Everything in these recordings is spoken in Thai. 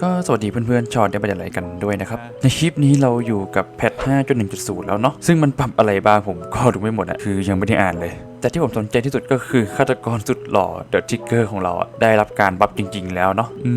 ก็สวัสดีเพื่อนๆชอตได้ไปอะไรกันด้วยนะครับ ในคลิปนี้เราอยู่กับแพท 5.1.0 แล้วเนาะซึ่งมันปรับอะไรบ้างผมก็ดูไม่หมดอะคือยังไม่ได้อ่านเลย แต่ที่ผมสนใจที่สุดก็คือฆาตกรสุดหล่อเดอะทิกเกอร์ของเราได้รับการบัฟจริง ๆ แล้วเนาะอื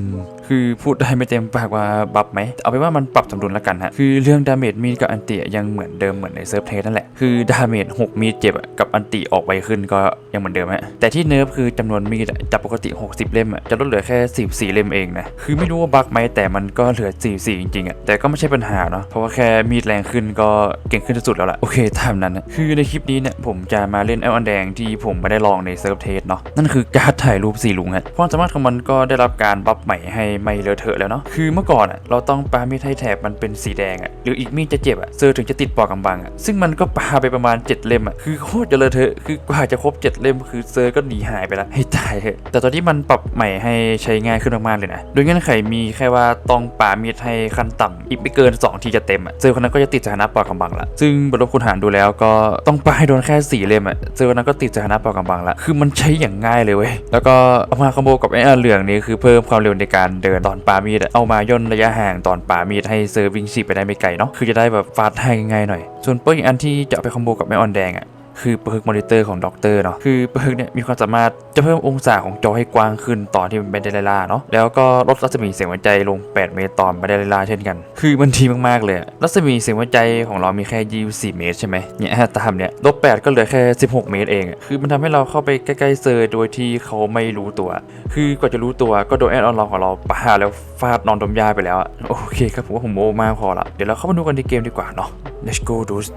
ม คือพูดได้ไม่เต็มปากว่าบัฟไหม เอาไปนว่ามันปรับสมดุลแล้วกันฮะ คือเรื่องดาเมจมีดกับอันติยังเหมือนเดิมเหมือนในเซิร์ฟเทสนั่นแหละ คือดาเมจ6มีดเจ็บกับอันติออกไวขึ้นก็ยังเหมือนเดิมฮะ แต่ที่เนิร์ฟคือจำนวนมีดจากปกติ 60 เล่มจะลดเหลือแค่ 14 เล่มเองนะ คือไม่รู้ว่าบั๊กไหมแต่มันก็เหลือ 44 จริงๆอะ แต่ก็ไม่ใช่ปัญหาเนาะ เพราะว่าแค่มีดแรงขึ้นก็เก่งขึ้นที่สุดแล้วล่ะ โอเคตามนั้นนะคือในคลิปนี้เนี่ยผมจะมาเล่นแอลอันแดงที่ผมไม่ได้ลองในเซิร์ฟเทสเนาะ นั่นคือการถ่ายรูปสีลุงฮะ ความสามารถของมันก็ได้รับการบัฟใหม่ให้ไม่เลอะเทอะแล้วเนาะคือเมื่อก่อนอะเราต้องปามีดให้แถบมันเป็นสีแดงอะหรืออีกมีดจะเจ็บอะเซอร์ถึงจะติดปอกกำบังอะซึ่งมันก็ปาไปประมาณ 7 เล่มอะคือโคตรจะเลอะเทอะคือกว่าจะครบ 7 เล่มคือเซอร์ก็หนีหายไปล้วให้ตายเถอะแต่ตอนที่มันปรับใหม่ให้ใช้ง่ายขึ้นมากๆเลยนะโดยเงื่อนไขมีแค่ว่าต้องปามีดให้ขั้นต่ำอีกไม่เกิน 2 ทีจะเต็มอะเซอร์คนนั้นก็จะติดสถานะปอกกำบังละซึ่งบทลบคูณหารดูแล้วก็ต้องปาให้โดนแค่สี่เล่มอะเซอร์คนนั้นก็ติดสถานะปอกกำบังละคือมันใช้อย่างง่ายเลยเว้ยแล้วก็เอามาคอมโบกับไอ้เหลืองนี้คือเพิ่มความเร็วในการเดินตอนปามีดเอามาย่นระยะห่างตอนปามีดให้เซอร์วิ่งฉีบไปได้ไม่ไกลเนาะคือจะได้แบบฟาดให้ง่ายหน่อย ส่วนเปิ้ลอีกอันที่จะไปคอมโบกับแม่ออนแดงอะ คือเปิร์กมอนิเตอร์ของด็อกเตอร์เนาะคือเปิร์กเนี่ยมีความสามารถจะเพิ่มองศาของจอให้กว้างขึ้นตอนที่มันไม่ได้ไล่าเนาะแล้วก็ลดรัศมีเสียงหัวใจลง 8 เมตรตอนไม่ได้ไล่าเช่นกัน คือมันดีมากๆเลยรัศมีเสียงหัวใจของเรามีแค่ 24 เมตรใช่ไหมเนี่ยตามเนี่ยลบ8ก็เหลือแค่ 16 เมตรเองคือมันทำให้เราเข้าไปใกล้ๆเซอร์โดยที่เขาไม่รู้ตัว คือกว่าจะรู้ตัวก็โดนแอดออนไลน์ของเราปาแล้วฟาดนอนดมยาไปแล้วอะโอเคครับผมว่าผมโมมากพอละเดี๋ยวเราเข้ามาดูกันในเกมดีกว่าเนาะ let's go dude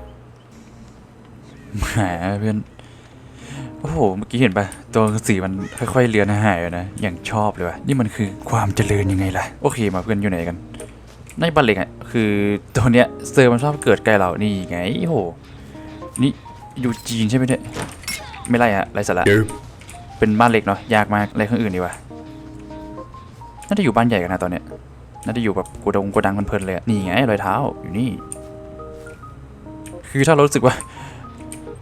แหมเพื่อน โอ้โห เมื่อกี้เห็นปะตัวสีมันค่อยๆเลือนหายไปนะ อย่างชอบเลยว่ะ นี่มันคือความเจริญยังไงล่ะ โอเคมาเพื่อนอยู่ไหนกัน ในบ้านเล็กอะ คือตัวเนี้ยเซอร์มันชอบเกิดใกล้เรา นี่ไง โอ้โห นี่อยู่จีนใช่ไหมเนี่ย ไม่ไรฮะไรสาระเป็นบ้านเล็กเนาะ ยากมากอะไรข้างอื่นดีกว่า น่าจะอยู่บ้านใหญ่กันนะตอนเนี้ย น่าจะอยู่แบบโกดงโกดังเพลินๆเลยอะนี่ไงรอยเท้าอยู่นี่ คือถ้าเรารู้สึกว่า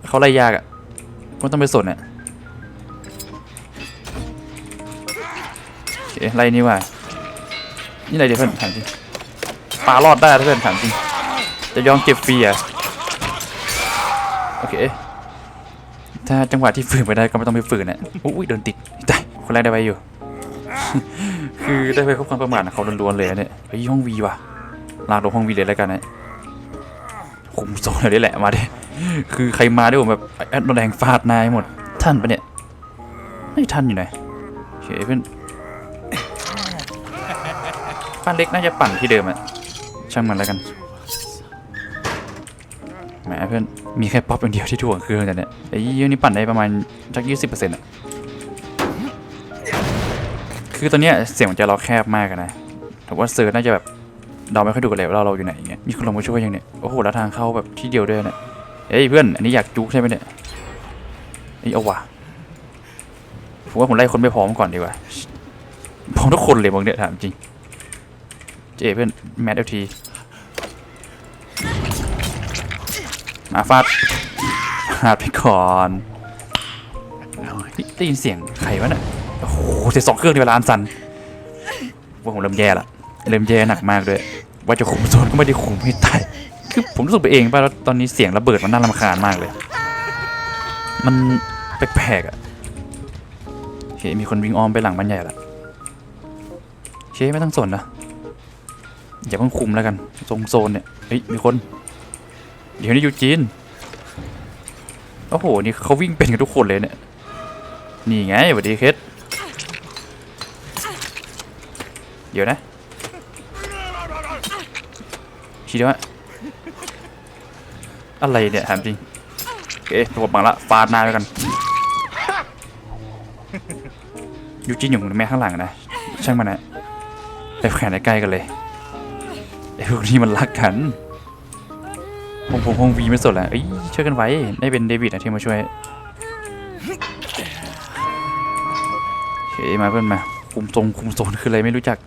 เขาไล่ยากอะก็ต้องไปสนอะโอเคไล่นี่ว่านี่อะไรเดี๋ยวเพื่อนถามจริงปลารอดได้ถ้าเพื่อนถามจริงจะยอมเก็บฟรีอะโอเคถ้าจังหวะที่ฝืนไปได้ก็ไม่ต้องไปฝืนอะอุ้ยเดินติดตายคนแรกได้ไปอยู่ คือได้ไปควบความประมาทเขาล้วนๆเลยนะเนี่ยเฮ้ยห้องวีว่ะลากลงห้องวีเลยแล้วกันนะคุมโซนเลยนี่แหละมาดิ คือใครมาด้วยผมแบบแอดโดนแดงฟาดนายหมด ท่านปะเนี่ยไม่ท่านอยู่ไหนโอเคเพื่อนป้านเล็กน่าจะปั่นที่เดิมอะช่างมันแล้วกันแหมเพื่อนมีแค่ป๊อปอย่างเดียวที่ถ่วงเครื่องแต่เนี่ยไอ้ยี่นี่ปั่นได้ประมาณสักยี่สิบเปอร์เซ็นต์อะคือตอนเนี้ยเสียงมันจะเราแคบมากนะแต่ว่าเซิร์ชน่าจะแบบเดาไม่ค่อยถูกันเลยว่าเราเราอยู่ไหนอย่างเงี้ยมีคนลงมาช่วยยังเนี่ยโอ้โหแล้วทางเข้าแบบที่เดียวด้วยเนี่ย เฮ้ยเพื่อน อันนี้อยากจุกใช่ไหมเนี่ยเอ้ยเอาว่ะผมว่าผมไล่คนไปพร้อมก่อนดีกว่าพร้อมทุกคนเลยบางเนี่ยถามจริง เจเพื่อนแมทเอลทีมาฟาดฟาดไปก่อนได้ยินเสียงใครวะเนี่ยโอ้โหเสียสองเครื่องในเวลาอันสันว่าผมเริ่มแย่ละเริ่มแย่หนักมากด้วย ว่าจะคุมโซนก็ไม่ได้คุมให้ตาย คือผมรู้สึกไปเองป่ะแล้วตอนนี้เสียงระเบิดมันน่ารำคาญมากเลย มันแปลกๆอะโอเคมีคนวิ่งอ้อมไปหลังบ้านใหญ่ละโอเคไม่ต้องสนนะอย่าเพิ่งคุมแล้วกันตรงโซนเนี่ยเฮ้ยมีคนเดี๋ยวนี้อยู่จีนโอ้โหนี่เขาวิ่งเป็นกันทุกคนเลยเนี่ยนี่ไงสวัสดีเคสเดี๋ยวนะคิดว่า อะไรเนี่ยถามจริงโอเคตัวบังละฟาดหน้าด้วยกันยูจินอยู่แม่ข้างหลังนะช่างมันนะไปแขวนใกล้กันเลยไอ้พวกนี้มันรักกันผมผมคงวีไม่สดแล้วเอ้ยช่วยกันไว้ได้เป็นเดวิดนะที่มาช่วยโอเคมาเพื่อนมาคุมทรงคุมโซนคืออะไรไม่รู้จัก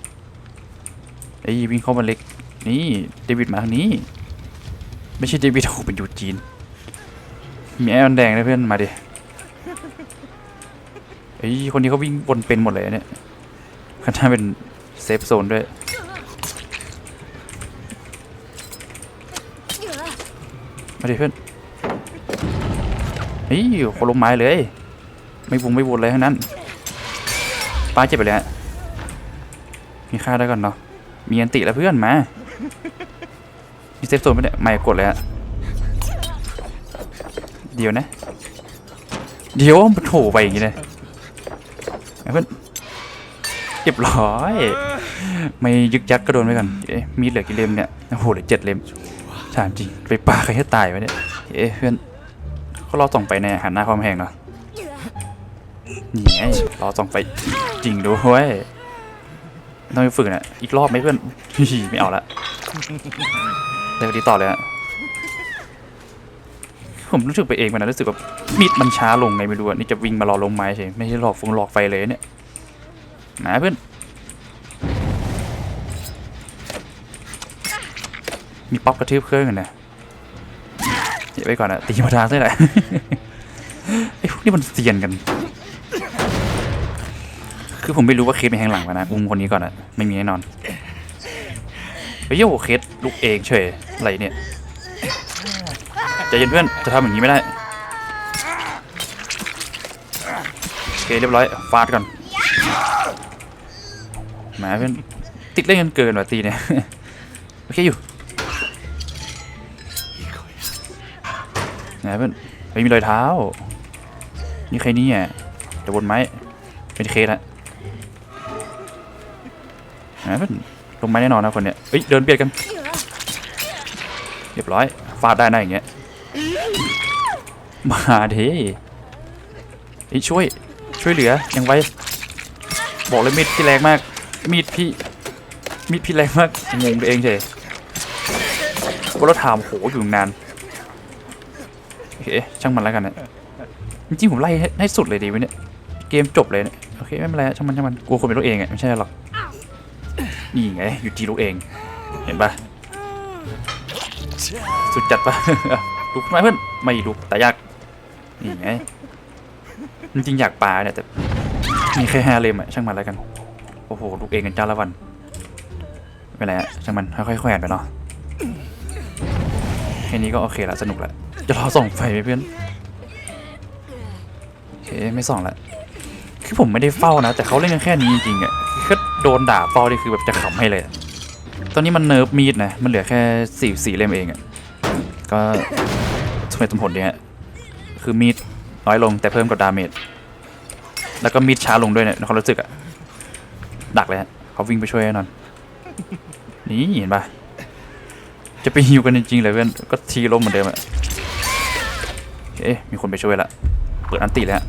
ไอ้ยวิ่งเข้ามาเล็กนี่เดวิดมาทางนี้ ไม่ใช่เดวิดโอเป็นยูจีน มีไอออนแดงนะเพื่อน มาดิเฮ้ย คนนี้เขาวิ่งวนเป็นหมดเลยเนี่ยคันถ้าเป็นเซฟโซนด้วยมาดิเพื่อนเฮ้ยคนลงไม้เลย ไม่บุงไม่บุญเลยทั้งนั้นป้าเจ็บไปเลยมีค่าได้ก่อนเนาะมีอันติแล้วเพื่อนมา มีเซฟโซนไหมเนี่ย ไม่กดเลยฮะ เดี๋ยวนะ เดี๋ยวมันโถไปอย่างงี้เลยเพื่อนเรียบร้อย ไม่ยึกยักก็โดนไปก่อนเอ๊ะมีเหลือกี่เล่มเนี่ย โอ้โหเหลือเจ็ดเล่มถามจริง ไปปาใครให้ตายวะเนี่ย เอ๊ะเพื่อนเขารอส่องไปในหันหน้าความแหงเนาะนี่ไงรอส่องไปจริงด้วยต้องไปฝึกนะอีกรอบไหมเพื่อนไม่เอาละ เดี๋ยวดีต่อเลยฮะผมรู้สึกไปเองมันนะรู้สึกว่ามีดมันช้าลงไงไม่รู้อะนี่จะวิ่งมารอลงไม้ใช่ไม่ใช่หลอกฟงหลอกไฟเลยเนี่ยนะเพื่อนมีป๊อปกระทืบเครื่องกันนะเดี๋ยวไปก่อนนะตีมาทางซะหน่อยไอ้พวกนี้มันเซียนกัน คือผมไม่รู้ว่าเคสมีแทงหลังมานะอุ้มคนนี้ก่อนนะไม่มีแน่นอน ฮ้ยโยเคสลูกเองเฉยอะไรเนี่ยใจเย็นเพื่อนจะทำอย่างนี้ไม่ได้โอเคเรียบร้อยฟาดก่อนแหมาเพื่อนติดเล่นกันเกินว่ะตีเนี่ยโอเคอยู่ไหนเพื่อนไม่มีรอยเท้า นี่ใครเนี่ยแต่บนไม้เป็นเคสละไหนเพื่อน ลงไม้แน่นอนนะคนเนี้ยเอ้ยเดินเบียดกัน เรียบร้อยฟาดได้นะอย่างเงี้ย มาเด้ไอ้ช่วยช่วยเหลือยังไวบอกเลยมีดพี่แรงมาก มีดพี่มีดพี่แรงมากงงตัวเองเฉยว่าเราถามโหอยู่นานโอเคช่างมันแล้วกันนะจริงๆผมไล่ให้สุดเลยดีไหมเนี่ยเกมจบเลยเนี่ยโอเคไม่เป็นไรช่างมันช่างมันกลัวคนเป็นลูกเองอะไม่ใช่หรอก นี่ไงอยู่ที่ลูกเอง เห็นปะสุดจัดปะลุกขึ้นมาเพื่อนไม่ลุกแต่ยากนี่ไงจริงอยากปาเนี่ยแต่มีแค่ห้าเลมอะช่างมันแล้วกัน โอ้โหลูกเองกันจ้าละวันไม่เป็นไรอะช่างมันค่อยๆแขวนไปเนาะแค่นี้ก็โอเคละสนุกละจะรอส่องไฟไหมเพื่อนโอเคไม่ส่องละคือผมไม่ได้เฝ้านะ แต่เขาเล่นกันแค่นี้จริงๆอะ โดนด่าเฝ้านี่คือแบบจะขำให้เลย ตอนนี้มันเนิร์ฟมีดนะ มันเหลือแค่สี่สี่เล่มเองอะ ก็สมเหตุสมผลดีฮะ คือมีดน้อยลงแต่เพิ่มกับดาเมจ แล้วก็มีดช้าลงด้วยเนี่ยในควารู้สึกอะ ดักเลยฮะเขาวิ่งไปช่วยแน่นอน นี่เห็นปะจะไปฮิวกันจริงๆเลยเพื่อนก็ทีล้มเหมือนเดิมอะโอเคมีคนไปช่วยละ เปิดอันติแล้ว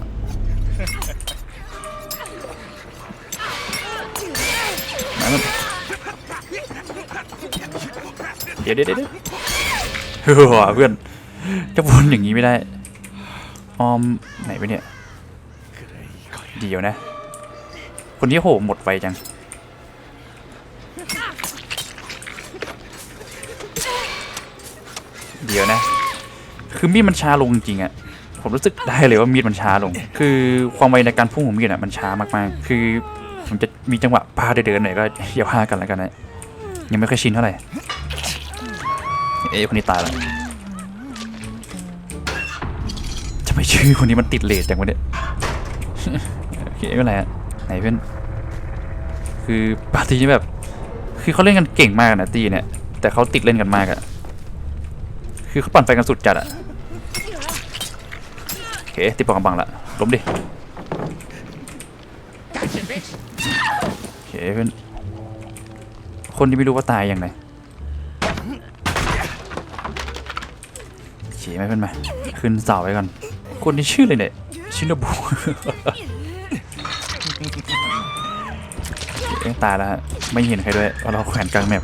เดี๋ยวเดี๋ยวเดี๋ยวเฮ้ยเพื่อนจะวนอย่างนี้ไม่ได้ออมไหนไปเนี่ยเดี๋ยวนะ คนนี้โหหมดไวจังเดี๋ยวนะ คือมีดมันช้าลงจริงอะผมรู้สึกได้เลยว่ามีดมันช้าลง คือความไวในการพุ่งของมีดอะมันช้ามากๆ คือผมจะมีจังหวะพาเดินๆหน่อยก็อย่าพากันแล้วกันนะยังไม่ค่อยชินเท่าไหร่ เอ๊ะคนนี้ตายแล้วทำไมชื่อคนนี้มันติดเลทจังวะเนี่ยโอเคไม่เป็นไรอะไหนเพื่อนคือปาร์ตี้นี่แบบ คือเขาเล่นกันเก่งมากนะตีเนี่ย แต่เขาติดเล่นกันมากอะคือเขาปั่นไฟกันสุดจัดอะโอเคติดปอกกำบังละล้มดิโอเคเพื่อนคนที่ไม่รู้ว่าตายยังไง เคไหมเพื่อนมาขึ้นเสาไว้ก่อน คนที่ชื่ออะไรเนี่ย ชินโนบุโอเคตายแล้วฮะ ไม่เห็นใครด้วยเพราะเราแขวนกลางแมป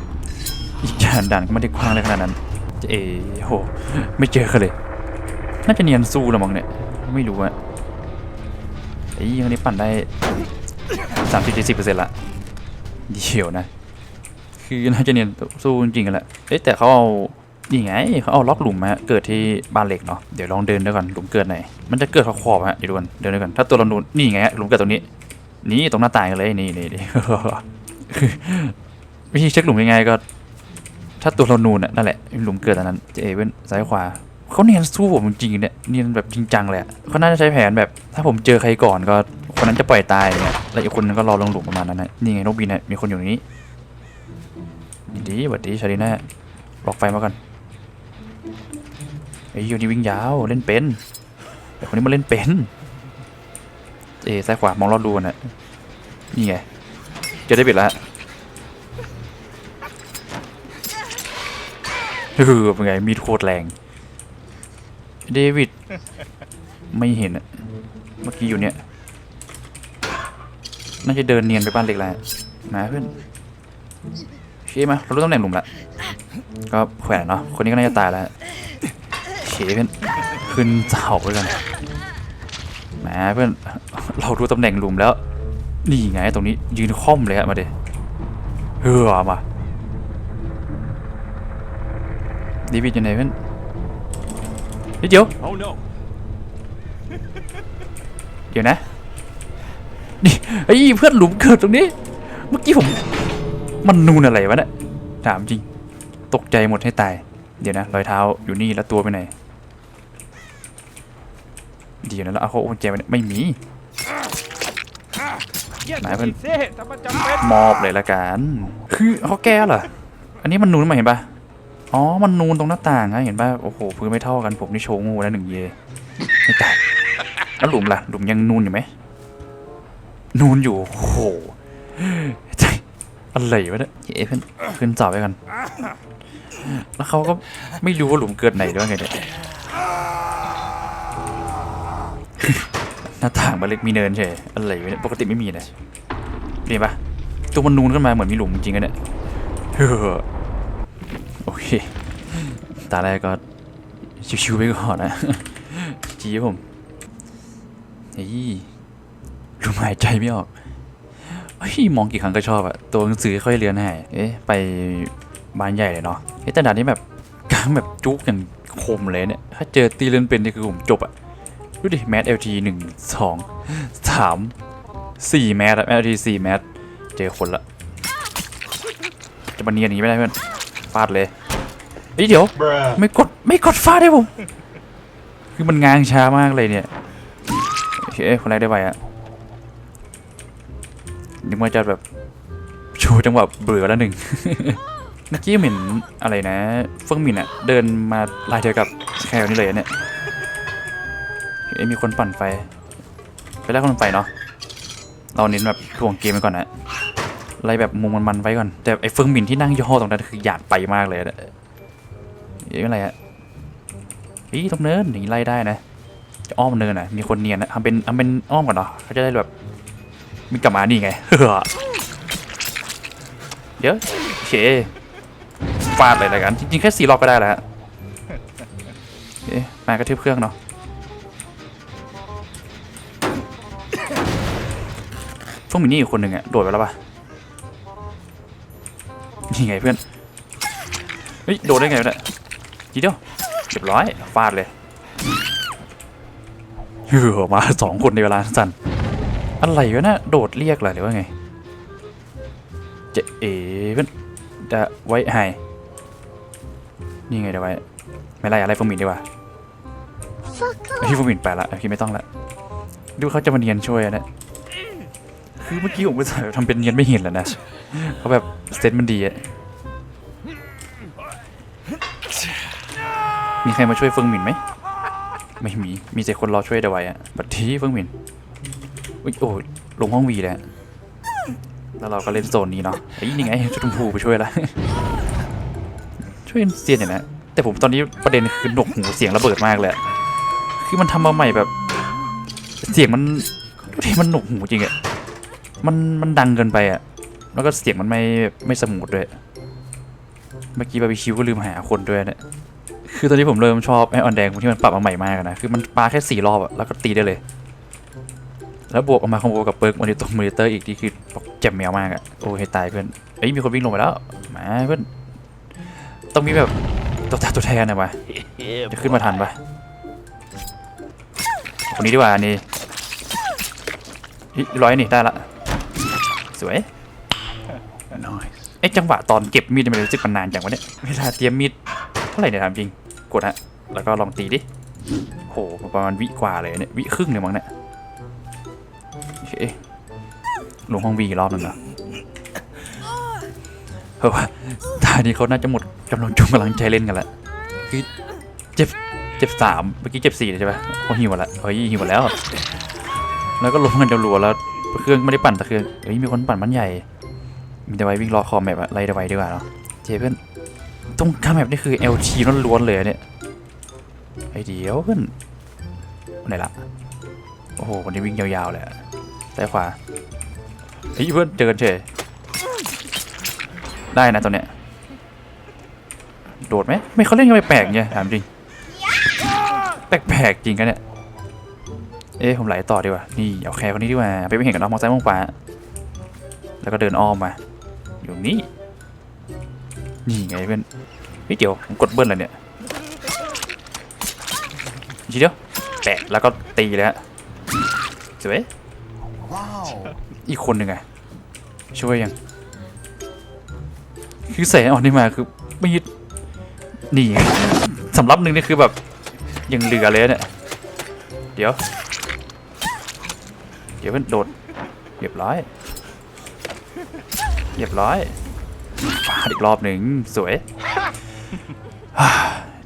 อีกจานด่านก็ไม่ได้กว้างเลยขนาดนั้น เอ๋โห ไม่เจอกันเลย น่าจะเนียนสู้ละมั้งเนี่ย ไม่รู้อะไอ้ยี่คนนี้ปั่นได้สามสิบสี่สิบเปอร์เซ็นต์ละเดี๋ยวนะ คือน่าจะเนียนสู้จริงๆกันแหละ เอ๊ะแต่เขาเอา นี่ไงเขาเอาล็อกหลุมมาเกิดที่บ้านเหล็กเนาะเดี๋ยวลองเดินด้วยก่อนหลุมเกิดไหนมันจะเกิดขอบๆฮะเดี๋ยวดูกันเดินด้วยกันถ้าตัวเรานูนนี่ไงหลุมเกิดตรงนี้ นี่ตรงหน้าต่างกันเลยนี่นี่นี่วิธีเช็คหลุมยังไงก็ ถ้าตัวเรานูนอะนั่นแหละหลุมเกิดอันนั้นเจเอเว้นซ้ายขวาเขาเนียนสู้ผมจริงเนี่ยเนียนแบบจริงจังเลยอะเขาน่าจะใช้แผนแบบ ถ้าผมเจอใครก่อนก็คนนั้นจะปล่อยตายเนี่ยแล้วอีกคนนึงก็รอลงหลุมประมาณนั้นนะนี่ไงนกบินเนี่ยมีคนอยู่ตรงนี้ดีสวัสดีชาลีน่าบอกไฟมาก่อน ไอ้ยอยู่นี่วิ่งยาวเล่นเป็นแต่คนนี้มาเล่นเป็นเอซ้ายขวามองรอดดูน่ะนี่ไงจอได้บิดแล้วคือเป็นไงมีดโคตรแรง เดวิดไม่เห็นอะเมื่อกี้อยู่เนี่ย น่าจะเดินเนียนไปบ้านเล็กแล้วมาเพื่อนโอเคมาเรารู้ตำแหน่งหลุมละก็แขวนเนาะคนนี้ก็น่าจะตายแล้ว เคเพื่อนขึ้นเสาไปกันแหมเพื่อนเรารู้ตำแหน่งหลุมแล้ว นี่ไงตรงนี้ยืนค่อมเลยอะมาเดเฮ้อมาเดวิดอยู่ไหนเพื่อนเฮ้ยเดี๋ยว Oh no. เดี๋ยวนะนี่ไอ้เพื่อนหลุมเกิดตรงนี้ เมื่อกี้ผม มันนูนอะไรวะเนี่ยถามจริง ตกใจหมดให้ตาย เดี๋ยวนะ รอยเท้าอยู่นี่แล้วตัวไปไหน เดี๋ยวนะแล้วเอาเขากุญแจไปไหนไม่มี Yes, Mày bên- thế, tao bắt chấm hết. มอบเลยละกันคือเขาแก้เหรออันนี้มันนูนมาเห็นปะอ๋อมันนูนตรงหน้าต่างอะเห็นปะโอ้โหพื้นไม่เท่ากันผมนี่โชว์งูแล้วหนึ่งเยไม่แตกแล้วหลุมล่ะหลุมยังนูนอยู่ไหมนูนอยู่โอ้โหใจอะไรวะเนี่ยเอ๊ะเพื่อนขึ้นสอบไปกัน แล้วเขาก็ไม่รู้ว่าหลุมเกิดไหนด้วยไงเนี่ย หน้าต่างมันเล็กมีเนินเฉยอะไรวะเนี่ยปกติไม่มีนะเห็นปะตัวมันนูนขึ้นมาเหมือนมีหลุมจริงกันเนี่ยเฮ้อโอเคตาแรกก็ชิวๆไปก่อนนะจีผมเฮ้ยลมหายใจไม่ออกเฮ้ยมองกี่ครั้งก็ชอบอะตัวหนังสือค่อยเลือนหายเอ๊ะไปบ้านใหญ่เลยเนาะเฮ้ยแต่ด่านนี้แบบกลางแบบจุกอย่างคมเลยเนี่ยถ้าเจอตีเลือนเป็นนี่คือผมจบอะ ดูดิแมสเอลทีหนึ่งสองสามสี่แมสอะแมสเอลทีสี่แมสเจอคนละ จะมาเนียนอย่างนี้ไม่ได้เพื่อนฟาดเลยเฮ้ยเดี๋ยว ไม่กดไม่กดฟาดให้ผมคือมันงางช้ามากเลยเนี่ยโอเคคนแรกได้ไปอะนึกว่าจะแบบโชว์จังหวะเบื่อแล้วหนึ่งเมื่อกี้เหม็นอะไรนะ เฟิงหมินอะเดินมาลายเดียวกับแคลนี่เลยอะเนี่ยเอ้ยมีคนปั่นไฟ ไปแรกคนปั่นไฟเนาะ เราเน้นแบบถ่วงเกมไปก่อนนะไล่แบบมุมมันๆไว้ก่อน แต่ไอ้เฟิงหมินที่นั่งย่อตรงนั้นคืออยากไปมากเลยอะเอ๊ะอะไรอะอีตรงเนินอย่างนี้ไล่ได้นะ จะอ้อมเนินอะมีคนเนียนนะทำเป็นทำเป็นอ้อมก่อนเนาะเขาจะได้แบบมีกลับมานี่ไง เดี๋ยวโอเคฟาดเลยละกัน จริงๆ แค่สี่รอบก็ได้แล้วฮะมากระทืบเครื่องเนาะ พวกมินี่อีกคนหนึ่งอะโดดไปแล้วปะนี่ไงเพื่อน เฮ้ย โดดได้ไงวะเนี่ยทีเดียวเรียบร้อย ฟาดเลยเฮ้อมาสองคนในเวลาสั้นอะไรวะเนี่ยโดดเรียกเหรอหรือว่าไงเจะเอ๋เพื่อนจะไว้ไฮนี่ไงเดี๋ยวไว้ ไม่ไล่อะไรฟงหมินดีกว่าพี่ฟงหมินไปละพี่ไม่ต้องละดูเขาจะมาเนียนช่วยอะเนะ คือเมื่อกี้ผมก็ทำเป็นเนียนไม่เห็นแล้วนะเขาแบบสเตตมันดีอะมีใครมาช่วยเฟิงหมินไหม ไม่มี มีแต่คนรอช่วยเดวไว้อะบัดทีเฟิงหมินอุ๊ยโอ้ยลงห้องวีแล้ว แล้วเราก็เล่นโซนนี้เนาะไอ้ยนี่ไงชุดชมพูไปช่วยละช่วยเซียนเนี่ยนะแต่ผมตอนนี้ประเด็นคือหนวกหูเสียงระเบิดมากเลยคือมันทำมาใหม่แบบ เสียงมันที่มันหนวกหูจริงอะ มันมันดังเกินไปอะแล้วก็เสียงมันไม่ไม่สมูทด้วย เมื่อกี้บาร์บีคิวก็ลืมหาคนด้วยเนี่ย คือตอนนี้ผมเริ่มชอบไอออนแดงที่มันปรับมาใหม่มากนะ คือมันปาแค่สี่รอบอะแล้วก็ตีได้เลย แล้วบวกออกมาคอมโบกับเปิร์กมอนิเตอร์มอนิเตอร์อีกที่คือบอกแจ่มแมวมากอะโอ้ให้ตายเพื่อน เอ้ยมีคนวิ่งลงไปแล้ว มาเพื่อน ต้องมีแบบตัวแทนตัวแทนหน่อยวะจะขึ้นมาทันปะคนนี้ดีกว่านี่ร้อยนี่ได้ละ สวย nice. ไอ้จังหวะตอนเก็บมีดเนี่ยมันรู้สึกมันนานจังวะเนี่ยเวลาเตรียมมีดเท่าไหร่เนี่ยถามจริง กดฮะ แล้วก็ลองตีดิโหประมาณวิกว่าเลยเนี่ยวิครึ่งเลยมั้งเนี่ยโอเคลงห้องวีอีกรอบหนึงเหรอเพราะว่าตานี้เขาน่าจะหมดกำลังจุงกำลังใจเล่นกันละคือเจ็บเจ็บสามเมื่อกี้เจ็บสี่เลยใช่ปะเขาหิวหมดละเฮ้ยหิวหมดแล้ว แล้วก็ลงกันรัวๆแล้ว เครื่องไม่ได้ปั่นแต่เครื่องเฮ้ยมีคนปั่นมันใหญ่ มีแต่ไว้วิ่งรอคอมแมปอะไล่แต่ไว้ดีกว่าเนาะเจเพื่อนตรงข้ามแมปนี่คือ LT ล้วนๆเลยเนี่ยไอเดียวเพื่อนไหนละโอ้โหวันนี้วิ่งยาวๆเลยซ้ายขวาเฮ้ยเพื่อนเจอกันเฉยได้นะตัวเนี้ยโดดไหมไม่เขาเล่นกันแปลกเนี่ยถามจริงแปลกๆจริงกันเนี่ย เอ๊ะผมไหลต่อดีกว่า นี่เอาแคร์คนนี้ดีกว่า ไปไม่เห็นกับน้องมองซ้ายมองขวาแล้วก็เดินอ้อมมา อยู่นี่ นี่ไงเพื่อนเฮ้ยเดี๋ยวผมกดเบิ้ลเลยเนี่ยทีเดียวแปะแล้วก็ตีเลยฮะสวยอีกคนหนึ่งไงช่วยยังคือใส่ออนนี่มาคือไม่ยึดนี่สำรับหนึ่งนี่คือแบบยังเหลือเลยเนี่ยเดี๋ยว เดี๋ยวมันโดดเรียบร้อยเรียบร้อยฟาดอีกรอบหนึ่งสวย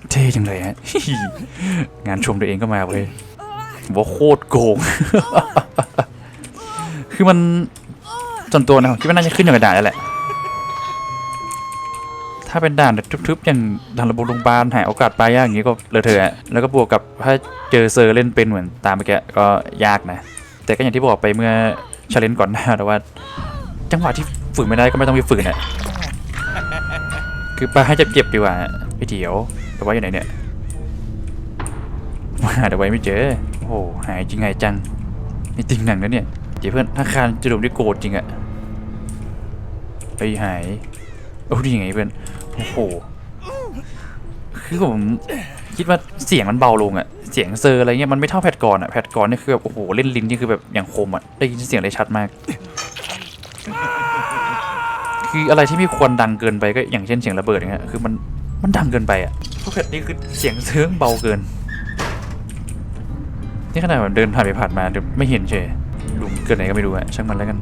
เท่จังเลยฮะงานชมตัวเองก็มาเลยว่าโคตรโกง คือมันส่วนตัวนะผมคิดว่าน่าจะขึ้นอยู่กับด่านแล้วแหละ ถ้าเป็นด่านทึบๆอย่างด่านระบบโรงพยาบาลหายโอกาสปลายากอย่างนี้ก็เลอะเทอะแล้วก็บวกกับถ้าเจอเซอร์เล่นเป็นเหมือนตามเมื่อกี้ก็ยากนะ แต่ก็อย่างที่บอกไปเมื่อชาเลนจ์ก่อนหน้าแต่ว่า จังหวะที่ฝึกไม่ได้ก็ไม่ต้องไปฝึกอะคือไปให้เจ็บๆดีกว่าพี่เดียวแต่ว่าอยู่ไหนเนี่ยมาแต่ไว้ไม่เจอโอ้โหหายจริงไงจังนี่จริงหนังนะเนี่ยเดี๋ยวเพื่อนถ้าคารจะโดนด้วยโกรธจริงอะไปหายโอ้ดีไงเพื่อนโอ้โหคือผมคิดว่าเสียงมันเบาลงอะ เสียงเซอร์อะไรเงี้ยมันไม่เท่าแพทก่อนอะแพทก่อนนี่คือแบบโอ้โหเล่นลิ้นนี่คือแบบอย่างคมอะได้ยินเสียงได้ชัดมาก คืออะไรที่ไม่ควรดังเกินไปก็อย่างเช่นเสียงระเบิดอย่างเงี้ยคือมันมันดังเกินไปอะเพราะแพทนี่คือเสียงเซิร์งเบาเกินนี่ขนาดผมเดินผ่านไปผ่านมาเดี๋ยวไม่เห็นเฉยลุงเกิดไหนก็ไม่รู้อะช่างมันแล้วกัน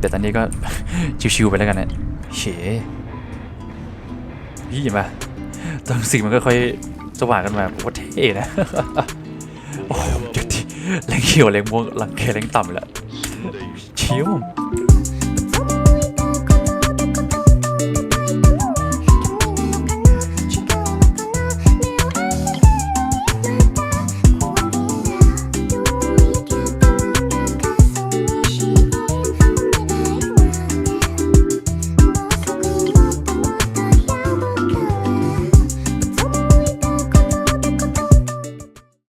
แต่ตอนนี้ก็ชิวๆไปแล้วกันนะเฉพี่เห็นปะตอนสีมันก็ค่อย สว่างกันมาโคตรเท่นะ โอ้โหจุดที่แรงเขียวแรงม่วงแรงเคแรงต่ำแล้วเชี่ยว